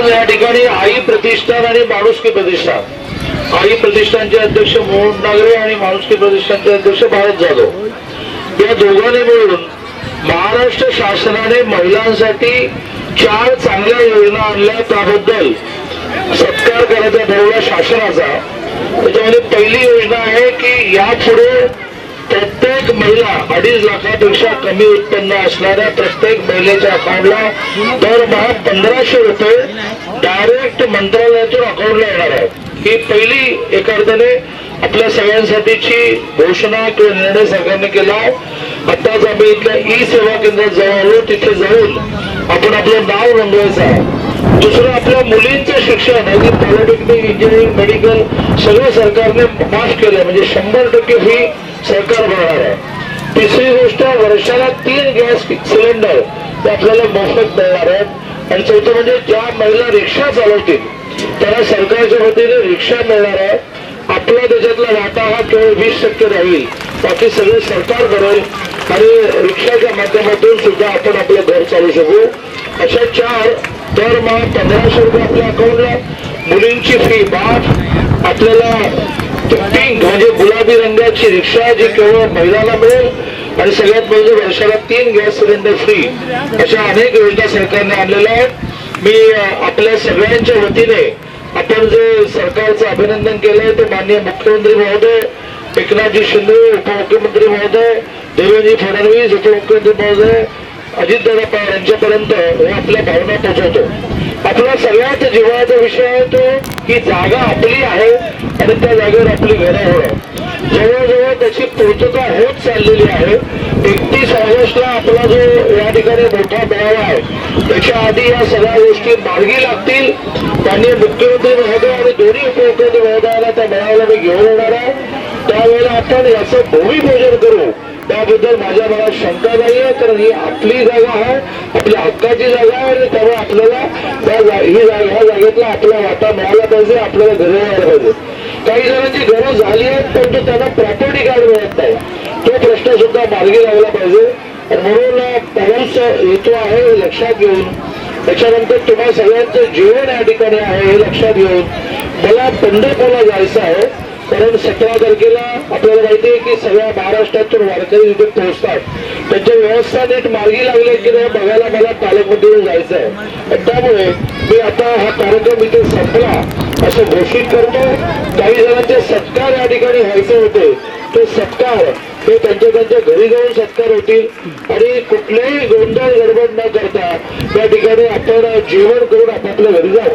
आज या ठिकाणी आई प्रतिष्ठान आणि माणुसकी प्रतिष्ठान. आई प्रतिष्ठानचे अध्यक्ष मोहन नागरे आणि माणुसकी प्रतिष्ठानचे अध्यक्ष भारत जाधव. या दोघांनी मिळून महाराष्ट्र शासनाने महिलांसाठी चार चांगल्या योजना आणल्या त्याबद्दल सत्कार करायचा ठरवला शासनाचा. त्याच्यामध्ये पहिली योजना आहे की यापुढे महिला अडीच लाखापेक्षा कमी उत्पन्न असणाऱ्या प्रत्येक महिलेच्या अकाउंटला दरमहा पंधराशे रुपये डायरेक्ट मंत्रालयातून अकाउंटला येणार आहे ही पहिली एका अर्थाने आपल्या सगळ्यांसाठीची घोषणा किंवा निर्णय सरकारने केला आताच आम्ही इथल्या ई सेवा केंद्रात जाऊन आलो तिथे जाऊन आपण आपलं नाव नोंदवायचं आहे. दुसरं आपल्या मुलींचं शिक्षण अगदी पॉलिटेक्निक इंजिनिअरिंग मेडिकल सगळं सरकारने माफ केलं म्हणजे शंभर टक्के फी सरकार भरणार आहे. तिसरी गोष्ट वर्षाला तीन गॅस सिलेंडर ते आपल्याला मोफत मिळणार आहेत. आणि चौथं म्हणजे ज्या महिला रिक्षा चालवतील त्यांना सरकारच्या वतीने रिक्षा मिळणार आहे. आपल्या देशातला वाटा हा केवळ वीस टक्के राहील. बाकी सगळे सरकार करेल आणि रिक्षाच्या माध्यमातून सुद्धा आपण आपलं घर चालू शकू. अशा चार दरमहा पंधराशे रुपये आपल्या अकाउंटला मुलींची फी माफ आपल्याला पिंक म्हणजे गुलाबी रंगाची रिक्षा जी केवळ महिलांना मिळेल आणि सगळ्यात पहिले वर्षाला तीन गॅस सिलेंडर फ्री अशा अनेक योजना सरकारने आणलेल्या आहेत. मी आपल्या सगळ्यांच्या वतीने आपण जे सरकारचं अभिनंदन केलंय ते माननीय मुख्यमंत्री महोदय एकनाथजी शिंदे उपमुख्यमंत्री महोदय देवेंद्र फडणवीस उपमुख्यमंत्री महोदय अजितदादा पवार यांच्यापर्यंत हे आपल्या भावना पोहोचवतो. आपला सगळ्यात जिव्हाळ्याचा विषय आहे तो ही जागा आपली आहे आणि त्या जागेवर आपली घरं होणं. जवळजवळ त्याची पूर्तता होत चाललेली आहे. एकतीस ऑगस्टला आपला जो या ठिकाणी मोठा मेळावा आहे त्याच्या आधी या सगळ्या गोष्टी मार्गी लागतील. त्यांनी मुख्यमंत्री महोदय आणि दोन्ही उपमुख्यमंत्री महोदयाला त्या मेळाव्याला मी घेऊन येणार आहे. त्यावेळेला आपण याचं भूमिपूजन करू. त्याबद्दल माझ्या मनात शंका नाही आहे कारण ही आपली जागा आहे आपल्या हक्काची जागा आहे आणि त्यामुळे आपल्याला त्या ही जागा ह्या जागेतला आपला वाटा मिळाला पाहिजे आपल्याला घरं यायला पाहिजे. काही जणांची घरं झाली आहेत परंतु त्यांना प्रॉपर्टी कार्ड मिळत नाही. तो प्रश्न सुद्धा मार्गी लावला पाहिजे. म्हणून पाऊस हेतू आहे हे लक्षात घेऊन. त्याच्यानंतर तुम्हा सगळ्यांचं जीवन या ठिकाणी आहे हे लक्षात घेऊन. मला पंढरपूरला जायचं आहे. कारण सतरा तारखेला आपल्याला की सगळ्या महाराष्ट्रातून वारकरी तिथे पोहोचतात. त्यांच्या व्यवस्था नीट मार्गी लागले की नाही बघायला मला तालुक्यामध्ये जायचं आहे. त्यामुळे मी आता हा कार्यक्रम इथे संपला. असं घोषित करतो काही जणांचे सत्कार या ठिकाणी व्हायचे होते. ते सत्कार ते त्यांच्या त्यांच्या घरी जाऊन सत्कार होतील. आणि कुठलेही गोंधळ गडबड न करता त्या ठिकाणी आपण जेवण करून आपापल्या घरी जाऊ.